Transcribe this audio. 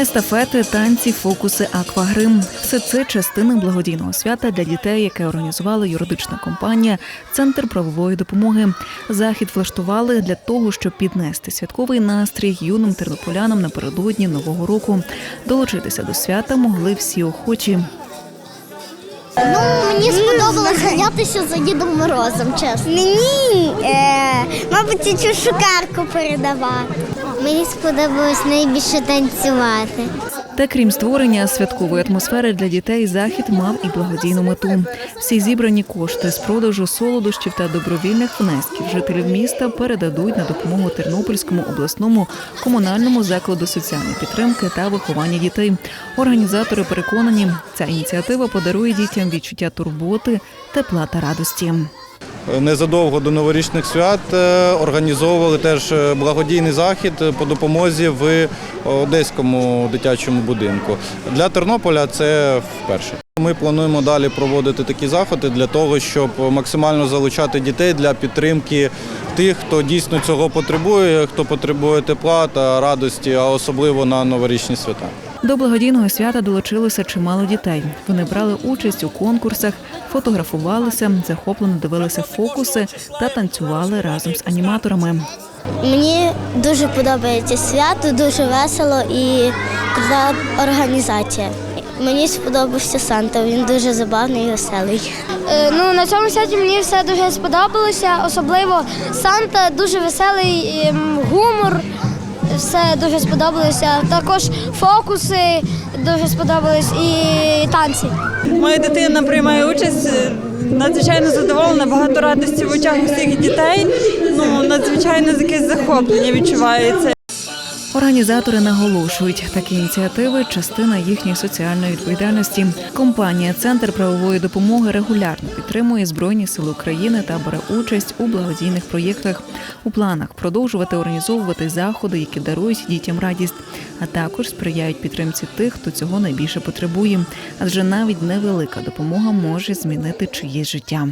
Естафети, танці, фокуси, аквагрим все це частини благодійного свята для дітей, яке організувала юридична компанія Центр правової допомоги. Захід влаштували для того, щоб піднести святковий настрій юним тернополянам напередодні нового року. Долучитися до свята могли всі охочі. Ну, мені сподобалось ганятися за Дідом Морозом, чесно. Мені, е, мабуть, цю шукарку передавати. Мені сподобалось найбільше танцювати. Та крім створення святкової атмосфери для дітей, захід мав і благодійну мету. Всі зібрані кошти з продажу солодощів та добровільних внесків жителів міста передадуть на допомогу Тернопільському обласному комунальному закладу соціальної підтримки та виховання дітей. Організатори переконані, ця ініціатива подарує дітям відчуття турботи, тепла та радості. Незадовго до новорічних свят е, організовували теж е, благодійний захід по допомозі в Одеському дитячому будинку. Для Тернополя це вперше. Ми плануємо далі проводити такі заходи для того, щоб максимально залучати дітей для підтримки тих, хто дійсно цього потребує, хто потребує тепла та радості, а особливо на новорічні свята. До благодійного свята долучилося чимало дітей. Вони брали участь у конкурсах, фотографувалися, захоплено дивилися фокуси та танцювали разом з аніматорами. Мені дуже подобається свято, дуже весело і крута організація. Мені сподобався Санта, він дуже забавний і веселий. Ну, на цьому святі мені все дуже сподобалося, особливо Санта, дуже веселий ем, гумор. Все дуже сподобалося. Також фокуси дуже сподобались і танці. Моя дитина приймає участь. е, Надзвичайно задоволена, багато радості в очах усіх дітей. Ну надзвичайно якесь захоплення відчувається. Організатори наголошують, такі ініціативи частина їхньої соціальної відповідальності. Компанія Центр правової допомоги регулярно підтримує Збройні Сили України та бере участь у благодійних проєктах. У планах продовжувати організовувати заходи, які дарують дітям радість, а також сприяють підтримці тих, хто цього найбільше потребує. Адже навіть невелика допомога може змінити чиєсь життя.